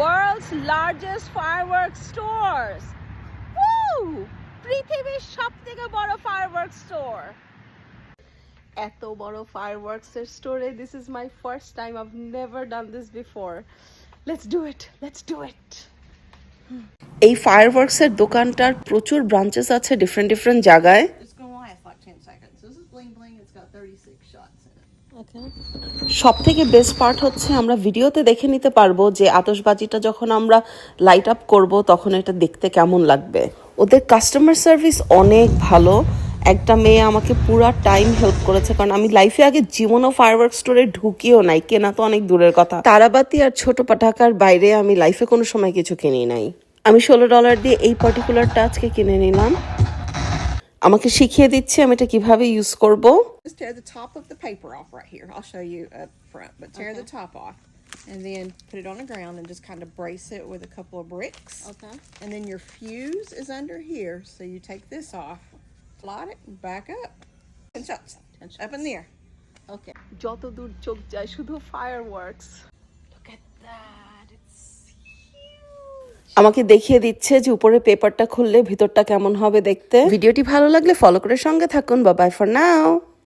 world's largest fireworks stores. Woo! পৃথিবীর সব থেকে বড় fireworks store. এত বড় fireworks এর স্টোরে this is my first time I've never done this before let's do it let's do it এই ফায়ারওয়ার্কস দোকানটার প্রচুর ব্রাঞ্চেস আছে ডিফারেন্ট ডিফারেন্ট জায়গায় It's gonna last like ten seconds. This is bling bling. It's got thirty-six shots in it. সব থেকে best part হচ্ছে আমরা ভিডিওতে দেখে নিতে পারব যে আতশবাজিটা যখন আমরা লাইট আপ করব তখন এটা দেখতে কেমন লাগবে। ওদের কাস্টমার সার্ভিস অনেক ভালো। একটা মেয়ে আমাকে পুরা টাইম হেল্প করেছে কারণ আমি লাইফে আগে জীবনও ফায়ারওয়ার্ক স্টোরে ঢুকিও নাই, কেনা তো অনেক দূরের কথা। তারাবাতি আর ছোট পাঠাকার বাইরে আমি লাইফে কোনো সময় কিছু কিনি নাই। আমি ষোলো ডলার দিয়ে এই পার্টিকুলারটা আজকে কিনে নিলাম। আমাকে শিখিয়ে দিচ্ছে আমি এটা কিভাবে ইউজ করব Just tear the top of the paper off right here. I'll show you up front, but tear the top off. And then put it on the ground and just kind of brace it with a couple of bricks. Okay. And then your fuse is under here. So you take this off, slide it, and back up. Ten shots. Up in the air. ওকে যত দূর চোখ যায় শুধু fireworks আমাকে দেখিয়ে দিচ্ছে যে উপরে পেপারটা খুললে ভিতরটা কেমন হবে দেখতে। ভিডিওটি ভালো লাগলে ফলো করে সঙ্গে থাকুন। বা বাই ফর নাও